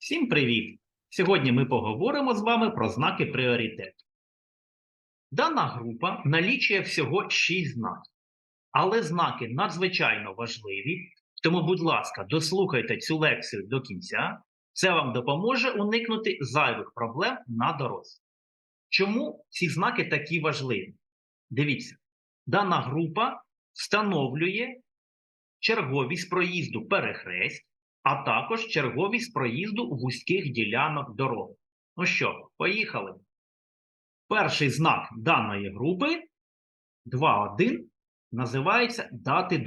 Всім привіт! Сьогодні ми поговоримо з вами про знаки пріоритету. Дана група налічує всього 6 знаків, але знаки надзвичайно важливі, тому, будь ласка, дослухайте цю лекцію до кінця. Це вам допоможе уникнути зайвих проблем на дорозі. Чому ці знаки такі важливі? Дивіться, дана група встановлює черговість проїзду перехресть, а також черговість проїзду вузьких ділянок дороги. Ну що, поїхали. Перший знак даної групи 2.1 називається дати.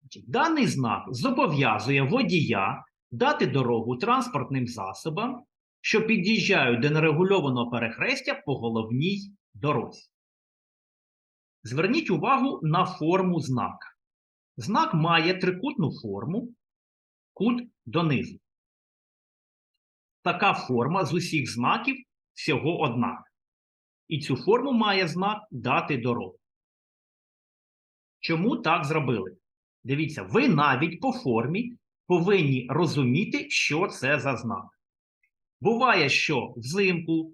Значить, Даний знак зобов'язує водія дати дорогу транспортним засобам, що під'їжджають до нерегульованого перехрестя по головній дорозі. Зверніть увагу на форму знака. Знак має трикутну форму, кут донизу. Така форма з усіх знаків всього одна. І цю форму має знак дати дорогу. Чому так зробили? Дивіться, ви навіть по формі повинні розуміти, що це за знак. Буває, що взимку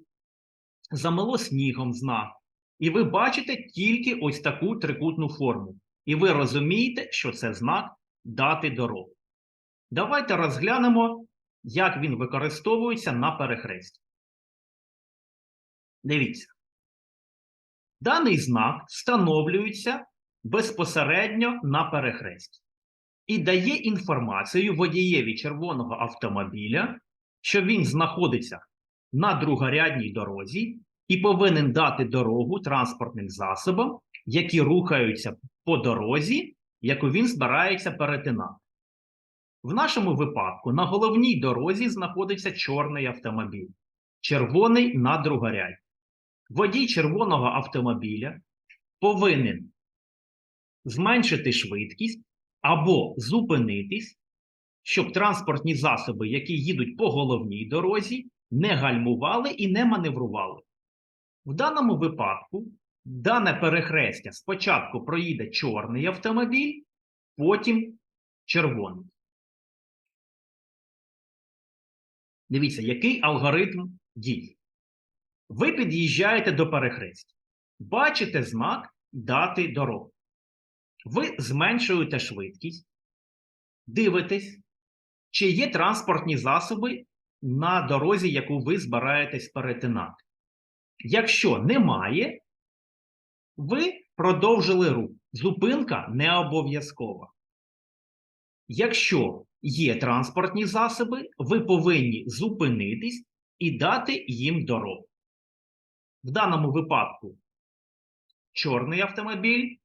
замело снігом знак, і ви бачите тільки ось таку трикутну форму. І ви розумієте, що це знак дати дорогу. Давайте розглянемо, як він використовується на перехресті. Дивіться. Даний знак встановлюється безпосередньо на перехресті і дає інформацію водієві червоного автомобіля, що він знаходиться на другорядній дорозі і повинен дати дорогу транспортним засобам, які рухаються по дорозі, яку він збирається перетинати. В нашому випадку на головній дорозі знаходиться чорний автомобіль, червоний на другорядь. Водій червоного автомобіля повинен зменшити швидкість або зупинитись, щоб транспортні засоби, які їдуть по головній дорозі, не гальмували і не маневрували. В даному випадку дане перехрестя спочатку проїде чорний автомобіль, потім червоний. Дивіться, який алгоритм дій. Ви під'їжджаєте до перехрестя. Бачите знак дати дорогу. Ви зменшуєте швидкість, дивитесь, чи є транспортні засоби на дорозі, яку ви збираєтесь перетинати. Якщо немає, ви продовжили рух. Зупинка не обов'язкова. Якщо є транспортні засоби, ви повинні зупинитись і дати їм дорогу. В даному випадку чорний автомобіль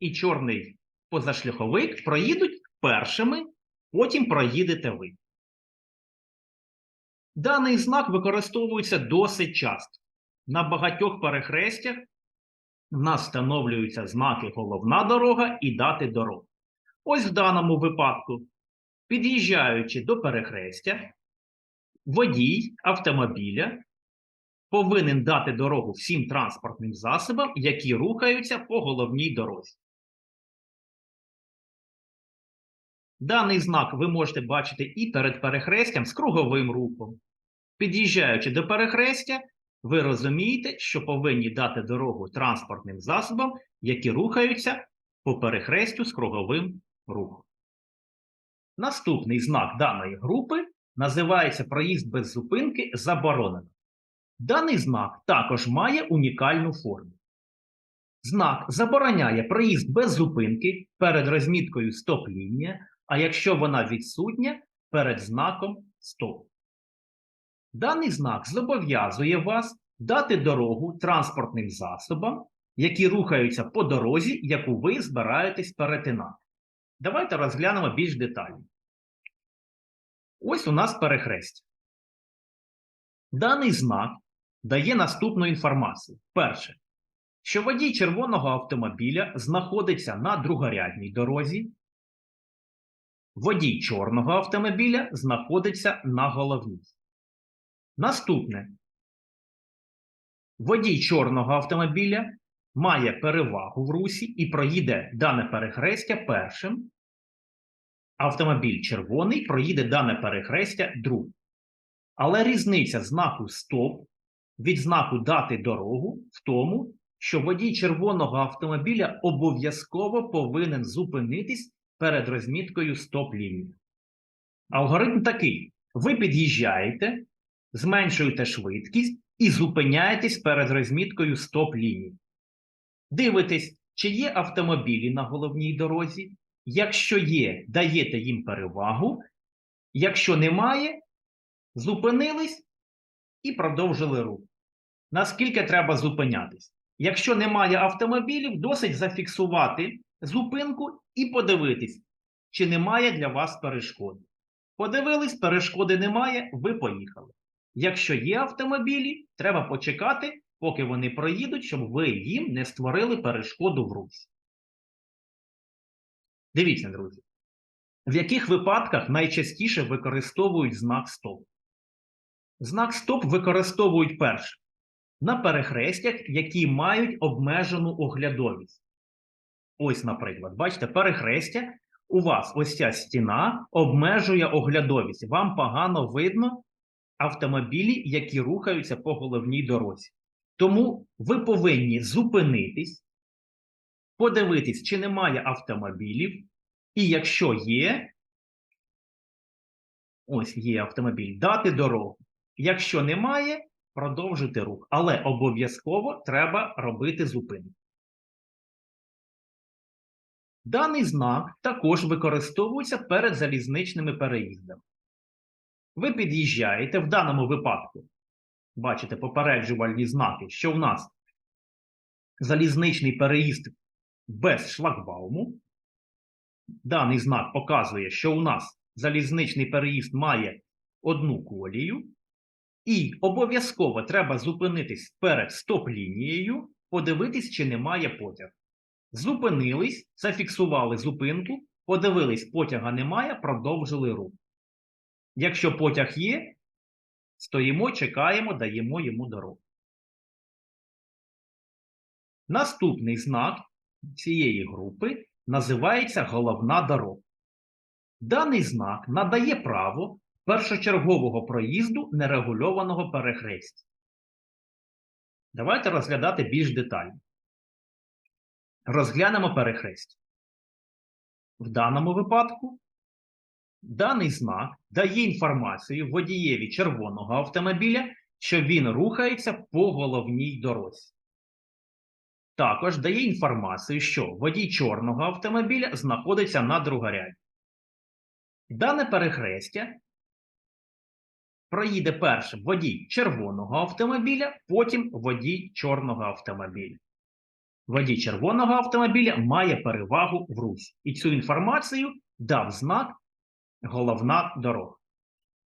і чорний позашляховик проїдуть першими, потім проїдете ви. Даний знак використовується досить часто. На багатьох перехрестях встановлюються знаки головна дорога і дати дорогу. Ось в даному випадку, під'їжджаючи до перехрестя, водій автомобіля повинен дати дорогу всім транспортним засобам, які рухаються по головній дорозі. Даний знак ви можете бачити і перед перехрестям з круговим рухом. Під'їжджаючи до перехрестя, ви розумієте, що повинні дати дорогу транспортним засобам, які рухаються по перехрестю з круговим рухом. Наступний знак даної групи називається проїзд без зупинки заборонено. Даний знак також має унікальну форму. Знак забороняє проїзд без зупинки перед розміткою стоп-лінія, а якщо вона відсутня перед знаком стоп. Даний знак зобов'язує вас дати дорогу транспортним засобам, які рухаються по дорозі, яку ви збираєтесь перетинати. Давайте розглянемо більш детально. Ось у нас перехрестя. Даний знак дає наступну інформацію. Перше, що водій червоного автомобіля знаходиться на другорядній дорозі, водій чорного автомобіля знаходиться на головній. Наступне. Водій чорного автомобіля має перевагу в русі і проїде дане перехрестя першим, автомобіль червоний проїде дане перехрестя друг. Але різниця знаку стоп від знаку дати дорогу в тому, що водій червоного автомобіля обов'язково повинен зупинитись перед розміткою стоп-лінії. Алгоритм такий: ви під'їжджаєте, зменшуєте швидкість і зупиняєтесь перед розміткою стоп-лінії. Дивитесь, чи є автомобілі на головній дорозі. Якщо є, даєте їм перевагу. Якщо немає, зупинились і продовжили рух. Наскільки треба зупинятись? Якщо немає автомобілів, досить зафіксувати зупинку і подивитись, чи немає для вас перешкод. Подивились, перешкоди немає, ви поїхали. Якщо є автомобілі, треба почекати, поки вони проїдуть, щоб ви їм не створили перешкоду в русі. Дивіться, друзі, в яких випадках найчастіше використовують знак стоп? Знак стоп використовують перше на перехрестях, які мають обмежену оглядовість. Ось, наприклад, бачите, перехрестя. У вас ось ця стіна обмежує оглядовість. Вам погано видно автомобілі, які рухаються по головній дорозі. Тому ви повинні зупинитись, подивитись, чи немає автомобілів, і якщо є, ось є автомобіль, дати дорогу. Якщо немає, продовжити рух. Але обов'язково треба робити зупинку. Даний знак також використовується перед залізничними переїздами. Ви під'їжджаєте в даному випадку, бачите попереджувальні знаки, що в нас залізничний переїзд без шлагбауму. Даний знак показує, що у нас залізничний переїзд має одну колію, і обов'язково треба зупинитись перед стоп-лінією, подивитись, чи немає потягу. Зупинились, зафіксували зупинку, подивились, потяга немає, продовжили рух. Якщо потяг є, стоїмо, чекаємо, даємо йому дорогу. Наступний знак цієї групи називається головна дорога. Даний знак надає право першочергового проїзду нерегульованого перехрестя. Давайте розглядати більш детально. Розглянемо перехрестя. В даному випадку даний знак дає інформацію водієві червоного автомобіля, що він рухається по головній дорозі. Також дає інформацію, що водій чорного автомобіля знаходиться на другоряді. Дане перехрестя проїде першим водій червоного автомобіля, потім водій чорного автомобіля. Водій червоного автомобіля має перевагу в русі. І цю інформацію дав знак головна дорога.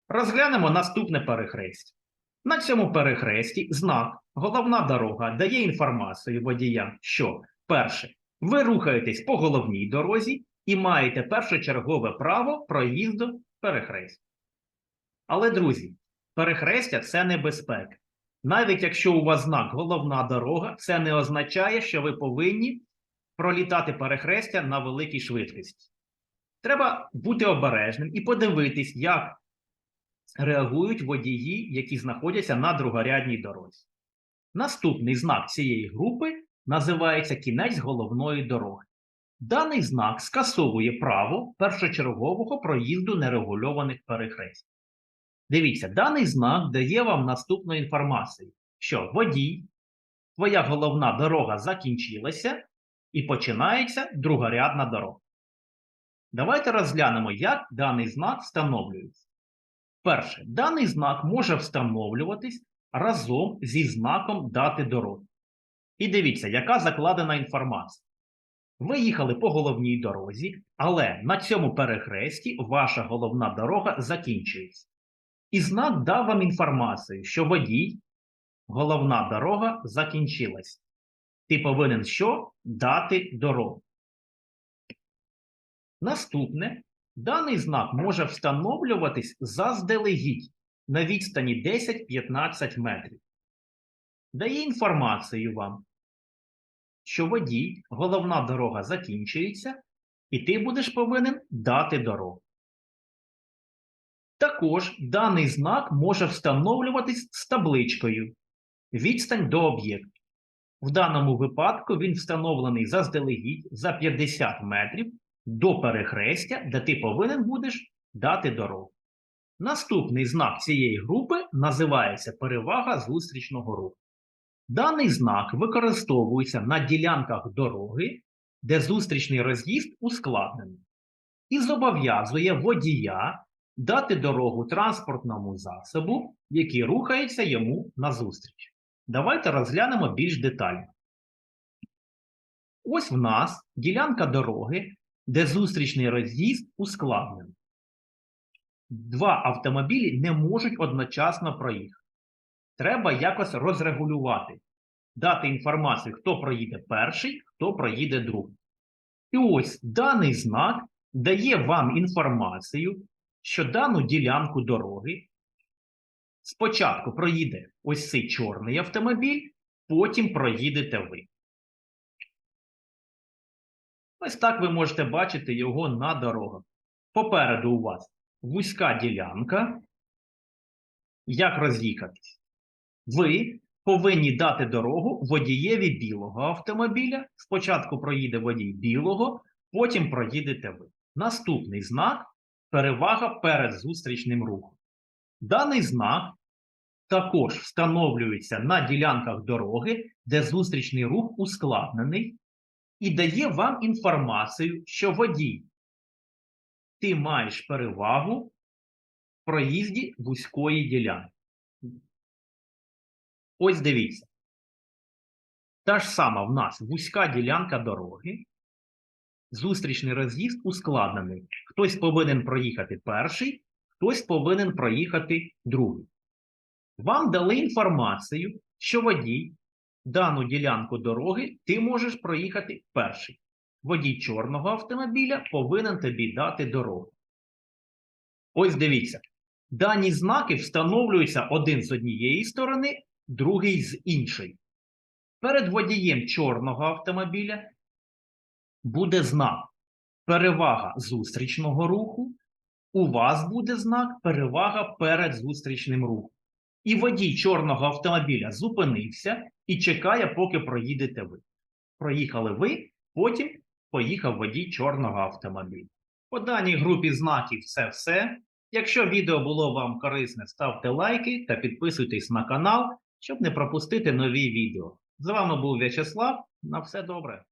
Розглянемо наступне перехрестя. На цьому перехресті знак головна дорога дає інформацію водіям, що перше, ви рухаєтесь по головній дорозі і маєте першочергове право проїзду перехрестя. Але, друзі, перехрестя це небезпека. Навіть якщо у вас знак головна дорога, це не означає, що ви повинні пролітати перехрестя на великій швидкості. Треба бути обережним і подивитись, як реагують водії, які знаходяться на другорядній дорозі. Наступний знак цієї групи називається кінець головної дороги. Даний знак скасовує право першочергового проїзду нерегульованих перехрестів. Дивіться, даний знак дає вам наступну інформацію, що водій, твоя головна дорога закінчилася і починається другорядна дорога. Давайте розглянемо, як даний знак встановлюється. Перше, даний знак може встановлюватись разом зі знаком дати дороги. І дивіться, яка закладена інформація. Ви їхали по головній дорозі, але на цьому перехресті ваша головна дорога закінчується. І знак дав вам інформацію, що водій, головна дорога закінчилась. Ти повинен що? Дати дорогу. Наступне, даний знак може встановлюватись заздалегідь на відстані 10-15 метрів. Дає інформацію вам, що водій, головна дорога закінчується, і ти будеш повинен дати дорогу. Також даний знак може встановлюватись з табличкою відстань до об'єкту. В даному випадку він встановлений заздалегідь за 50 метрів до перехрестя, де ти повинен будеш дати дорогу. Наступний знак цієї групи називається перевага зустрічного руху. Даний знак використовується на ділянках дороги, де зустрічний роз'їзд ускладнений, і зобов'язує водія дати дорогу транспортному засобу, який рухається йому назустріч. Давайте розглянемо більш детально. Ось в нас ділянка дороги, де зустрічний роз'їзд ускладнений. Два автомобілі не можуть одночасно проїхати. Треба якось розрегулювати, дати інформацію, хто проїде перший, хто проїде другий. І ось даний знак дає вам інформацію, що дану ділянку дороги спочатку проїде ось цей чорний автомобіль, потім проїдете ви. Ось так ви можете бачити його на дорогах. Попереду у вас вузька ділянка. Як роз'їхатись? Ви повинні дати дорогу водієві білого автомобіля. Спочатку проїде водій білого, потім проїдете ви. Наступний знак перевага перед зустрічним рухом. Даний знак також встановлюється на ділянках дороги, де зустрічний рух ускладнений, і дає вам інформацію, що водій, ти маєш перевагу в проїзді вузької ділянки. Ось дивіться. Та ж сама в нас вузька ділянка дороги, зустрічний роз'їзд ускладнений. Хтось повинен проїхати перший, хтось повинен проїхати другий. Вам дали інформацію, що водій дану ділянку дороги ти можеш проїхати перший. Водій чорного автомобіля повинен тобі дати дорогу. Ось дивіться. Дані знаки встановлюються один з однієї сторони, другий з іншої. Перед водієм чорного автомобіля буде знак перевага зустрічного руху. У вас буде знак перевага перед зустрічним рухом. І водій чорного автомобіля зупинився і чекає, поки проїдете ви. Проїхали ви, потім поїхав водій чорного автомобіля. По даній групі знаків це все. Якщо відео було вам корисне, ставте лайки та підписуйтесь на канал, щоб не пропустити нові відео. З вами був В'ячеслав. На все добре.